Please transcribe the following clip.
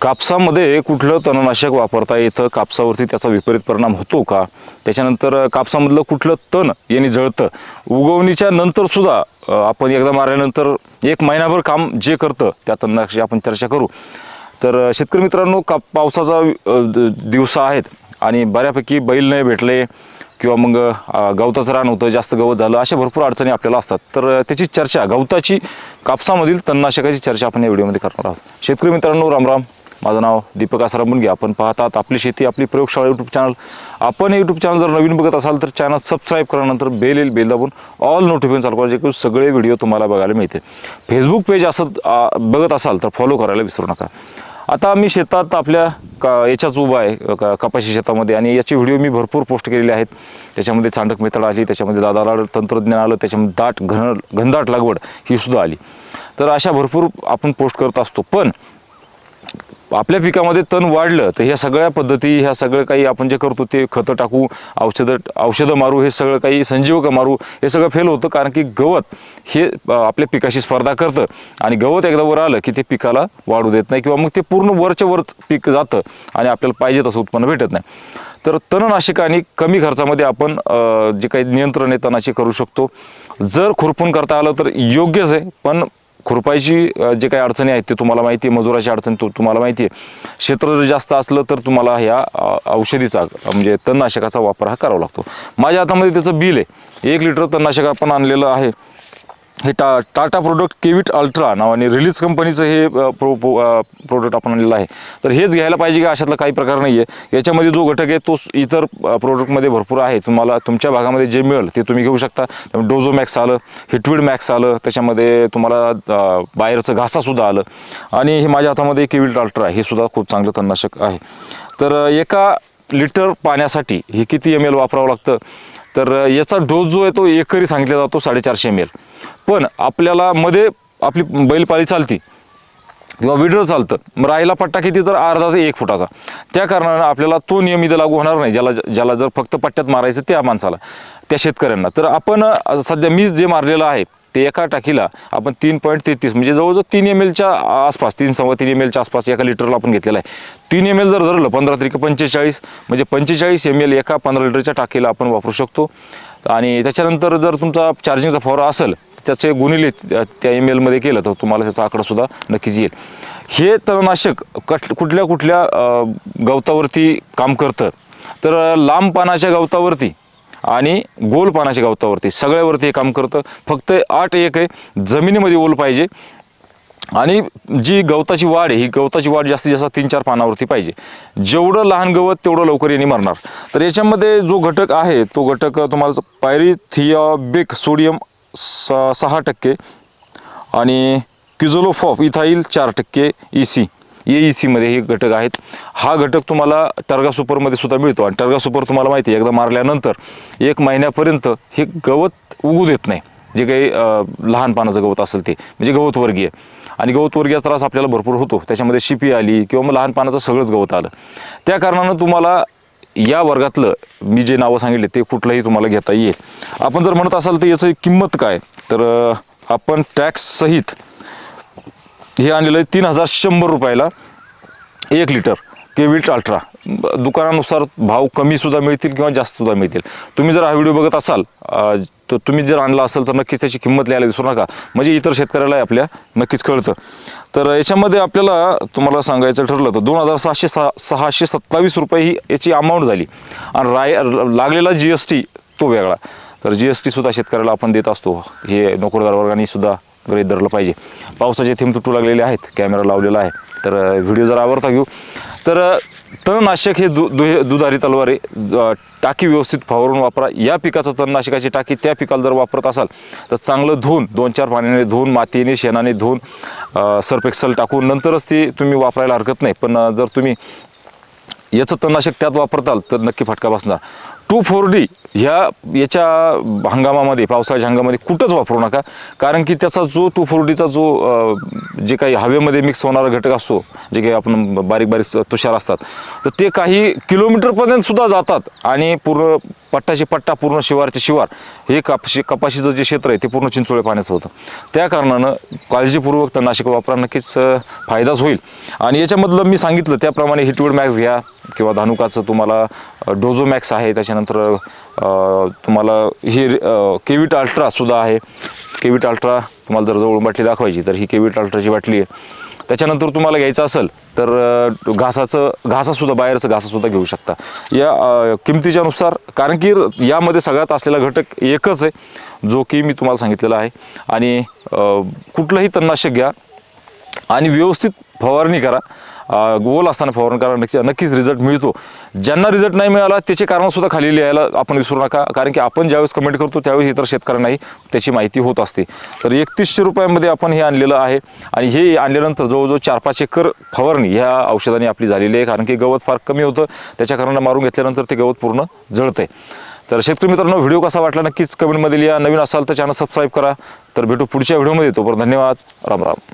कापसामध्ये कुठलं तणनाशक वापरता येतं? कापसावरती त्याचा विपरीत परिणाम होतो का? त्याच्यानंतर कापसामधलं कुठलं तण याने जळतं? उगवणीच्या नंतरसुद्धा आपण एकदा मारल्यानंतर एक महिनाभर काम जे करतं त्या तणनाशी आपण चर्चा करू. तर शेतकरी मित्रांनो का पावसाचा दिवसा आहेत आणि बऱ्यापैकी बैल नाही भेटले किंवा मग गवताचं रान होतं जास्त गवत झालं अशा भरपूर अडचणी आपल्याला असतात. तर त्याची चर्चा गवताची कापसामधील तणनाशकाची चर्चा आपण या व्हिडिओमध्ये करणार आहोत. शेतकरी मित्रांनो रामराम माझं नाव दीपक आसाराम मुनगे. आपण पाहतात आपली शेती आपली प्रयोगशाळा यूट्यूब चॅनल आपण यूट्यूब चॅनल जर नवीन बघत असाल तर चॅनल सबस्क्राईब केल्यानंतर बेल येईल बेल दाबून ऑल नोटिफिकेशन चालू करायचे की सगळे व्हिडिओ तुम्हाला बघायला मिळते फेसबुक पेज असं बघत असाल तर फॉलो करायला विसरू नका. आता मी शेतात आपल्या का याच्याच उभा आहे का कपाशी शेतामध्ये. आणि याचे व्हिडिओ मी भरपूर पोस्ट केलेले आहेत. त्याच्यामध्ये चांडक मेथड आली त्याच्यामध्ये दादाला तंत्रज्ञान आलं त्याच्यामध्ये दाट घन घनदाट लागवड ही सुद्धा आली. तर अशा भरपूर आपण पोस्ट करत असतो. पण आपल्या पिकामध्ये तण वाढलं तर ह्या सगळ्या पद्धती ह्या सगळं काही आपण जे करतो ते खतं टाकू औषधं औषधं मारू हे सगळं काही संजीवक मारू हे सगळं फेल होतं कारण की गवत हे आपल्या पिकाशी स्पर्धा करतं. आणि गवत एकदा वर आलं की ते पिकाला वाढू देत नाही किंवा मग ते पूर्ण वरच्या वर पीक जातं आणि आपल्याला पाहिजे तसं उत्पन्न भेटत नाही. तर तणनाशकाने कमी खर्चामध्ये आपण जे काही नियंत्रण आहे तणाशी करू शकतो. जर खुरपून करता आलं तर योग्यच आहे पण खुरपायची जे काही अडचणी आहेत ते तुम्हाला माहिती आहे मजुराची अडचण तो तुम्हाला माहिती आहे. क्षेत्र जर जास्त असलं तर तुम्हाला ह्या औषधीचा म्हणजे तणनाशकाचा वापर हा करावा लागतो. माझ्या हातामध्ये त्याचं बिल आहे. एक लिटर तणनाशक आपण आणलेलं आहे. हे टा टाटा प्रोडक्ट केविट अल्ट्रा नावाने रिलीज कंपनीचं हे प्रो प्रो प्रोडक्ट आपण आणलेलं आहे. तर हेच घ्यायला पाहिजे का? अशातला काही प्रकार नाही आहे याच्यामध्ये जो घटक आहे तो इतर प्रोडक्टमध्ये भरपूर आहे. तुम्हाला तुमच्या भागामध्ये जे मिळेल ते तुम्ही घेऊ शकता. त्यामुळे डोझो मॅक्स आलं हिटविड मॅक्स आलं त्याच्यामध्ये तुम्हाला बाहेरचं घासासुद्धा आलं. आणि हे माझ्या हातामध्ये केविट अल्ट्रा हे सुद्धा खूप चांगलं तणनाशक आहे. तर एका लिटर पाण्यासाठी हे किती एम एल वापरावं लागतं? तर याचा डोस जो आहे तो एकरी सांगितला जातो साडेचारशे एम एल पण आपल्याला मध्ये आपली बैलपाळी चालती किंवा विडर चालतं. मग राहिला पट्टा किती तर अर्धा ते एक फुटाचा. त्या कारणानं आपल्याला तो नियम इथं लागू होणार नाही. ज्याला ज्याला जर फक्त पट्ट्यात मारायचं त्या माणसाला त्या शेतकऱ्यांना. तर आपण सध्या मी जे मारलेलं आहे ते एका टाकीला आपण तीन पॉईंट तेहतीस म्हणजे जवळजवळ तीन एम एलच्या आसपास तीन सव्वा तीन एम एलच्या आसपास एका लिटरला आपण घेतलेला आहे. तीन एम एल जर धरलं पंधरा त्रिक पंचेचाळीस म्हणजे पंचेचाळीस एम एल एका पंधरा लिटरच्या टाकीला आपण वापरू शकतो. आणि त्याच्यानंतर जर तुमचा चार्जिंगचा फवारा असेल त्याचे गुणिले त्या- त्या एम एलमध्ये केलं तर तुम्हाला त्याचा आकडासुद्धा नक्कीच येईल. हे तणनाशक कट कुठल्या कुठल्या गवतावरती काम करतं? तर लांब पानाच्या गवतावरती आणि गोल पानाच्या गवतावरती सगळ्यावरती हे काम करतं. फक्त आठ एक आहे जमिनीमध्ये ओल पाहिजे. आणि जी गवताची वाढ आहे ही गवताची वाढ जास्तीत जास्त तीन चार पानावरती पाहिजे. जेवढं लहान गवत तेवढं लवकर यांनी मरणार तर याच्यामध्ये जो घटक आहे तो घटक तुम्हाला पायरिथियाबिक सोडियम स सहा टक्के आणि क्युझोलोफॉफ इथाईल चार टक्के ई सी ए ई सीमध्ये हे घटक आहेत. हा घटक तुम्हाला टर्गा सुपरमध्ये सुद्धा मिळतो आणि टर्गा सुपर तुम्हाला माहिती आहे एकदा मारल्यानंतर एक महिन्यापर्यंत हे गवत उगू देत नाही. जे काही लहान पानाचं गवत असेल ते म्हणजे गवतवर्गीय. आणि गवतवर्गीय त्रास आपल्याला भरपूर होतो. त्याच्यामध्ये शिपी आली किंवा मग लहान पानाचं सगळंच गवत आलं. त्या कारणानं तुम्हाला या वर्गातलं मी जे नावं सांगितले ते कुठलंही तुम्हाला घेता येईल. आपण जर म्हणत असाल तर याचं किंमत काय? तर आपण टॅक्स सहित हे आणलेलं आहे तीन हजार शंभर रुपयाला एक लिटर केविल्ट अल्ट्रा दुकानानुसार भाव कमीसुद्धा मिळतील किंवा जास्त सुद्धा मिळतील. तुम्ही जर हा व्हिडिओ बघत असाल तर तुम्ही जर आणला असेल तर नक्कीच त्याची किंमत लिहायला विसरू नका. म्हणजे इतर शेतकऱ्याला आपल्या नक्कीच कळतं. तर याच्यामध्ये आपल्याला तुम्हाला सांगायचं ठरलं तर दोन हजार सहाशे सहा सहाशे सत्तावीस रुपये ही याची अमाऊंट झाली. आणि राय लागलेला जी एस टी तो वेगळा. तर जी एस टीसुद्धा शेतकऱ्याला आपण देत असतो. हे नोकरदार वर्गाने सुद्धा गृहित धरलं पाहिजे. पावसाचे थेंब तुटू लागलेले आहेत कॅमेरा लावलेला आहे. तर व्हिडिओ जर आवडता घेऊ. तर तणनाशक हे दु दुहे दुधारी तलवारी टाकी व्यवस्थित फवारून वापरा. या पिकाचं तणनाशकाची टाकी त्या पिकाला जर वापरत असाल तर चांगलं धुवून दोन चार पाण्याने धुवून मातीने शेणाने धुवून अ, सर्फ टाकून नंतरच ती तुम्ही वापरायला हरकत नाही. पण जर तुम्ही याचं तणनाशक त्यात वापरताल तर नक्की फटका बसणार. टू फोर डी ह्या याच्या हंगामामध्ये पावसाळ्याच्या हंगामामध्ये कुठंच वापरू नका. कारण की त्याचा जो तो फुरडीचा जो जे काही हवेमध्ये मिक्स होणारा घटक असतो जे काही आपण बारीक बारीक तुषार असतात तर ते काही किलोमीटरपर्यंत सुद्धा जातात. आणि पूर्ण पट्टाची पट्टा पूर्ण शिवारचे शिवार हे कापशी कपाशीचं जे क्षेत्र आहे ते पूर्ण चिंचोळे पाण्याचं होतं. त्या कारणानं काळजीपूर्वक तणनाशक वापरा नक्कीच फायदाच होईल. आणि याच्यामधलं मी सांगितलं त्याप्रमाणे हिटवूड मॅक्स घ्या किंवा धानुकाचं तुम्हाला डोझो मॅक्स आहे त्याच्यानंतर तुम्हाला हे केविट अल्ट्रासुद्धा आहे. केविट अल्ट्रा तुम्हाला जर जवळून बाटली दाखवायची तर ही केविट अल्ट्राची बाटली आहे. त्याच्यानंतर तुम्हाला घ्यायचं असेल तर घासाचं घासासुद्धा बाहेरचं घासासुद्धा घेऊ शकता. या किमतीच्यानुसार किमतीच्या नुसार कारण की यामध्ये सगळ्यात असलेला घटक एकच आहे जो की मी तुम्हाला सांगितलेला आहे. आणि कुठलंही तणनाशक घ्या आणि व्यवस्थित फवारणी करा. गोल असताना फवारणी करा नक्की नक्कीच रिझल्ट मिळतो. ज्यांना रिझल्ट नाही मिळाला त्याचे कारणसुद्धा खाली लिहायला आपण विसरू नका. कारण की आपण ज्यावेळेस कमेंट करतो त्यावेळेस इतर शेतकऱ्यांनाही त्याची माहिती होत असते. तर एकतीसशे रुपयामध्ये आपण हे आणलेलं आहे. आणि हे आणल्यानंतर जवळजवळ चार पाच एकर फवारणी ह्या औषधाने आपली झालेली आहे. कारण की गवत फार कमी होतं. त्याच्या कारणानं मारून घेतल्यानंतर ते गवत पूर्ण जळतंय. तर शेतकरी मित्रांनो व्हिडिओ कसा वाटला नक्कीच कमेंटमध्ये लिहा. नवीन असाल तर चॅनल सबस्क्राईब करा. तर भेटू पुढच्या व्हिडिओमध्ये. तोपर्यंत धन्यवाद. राम राम.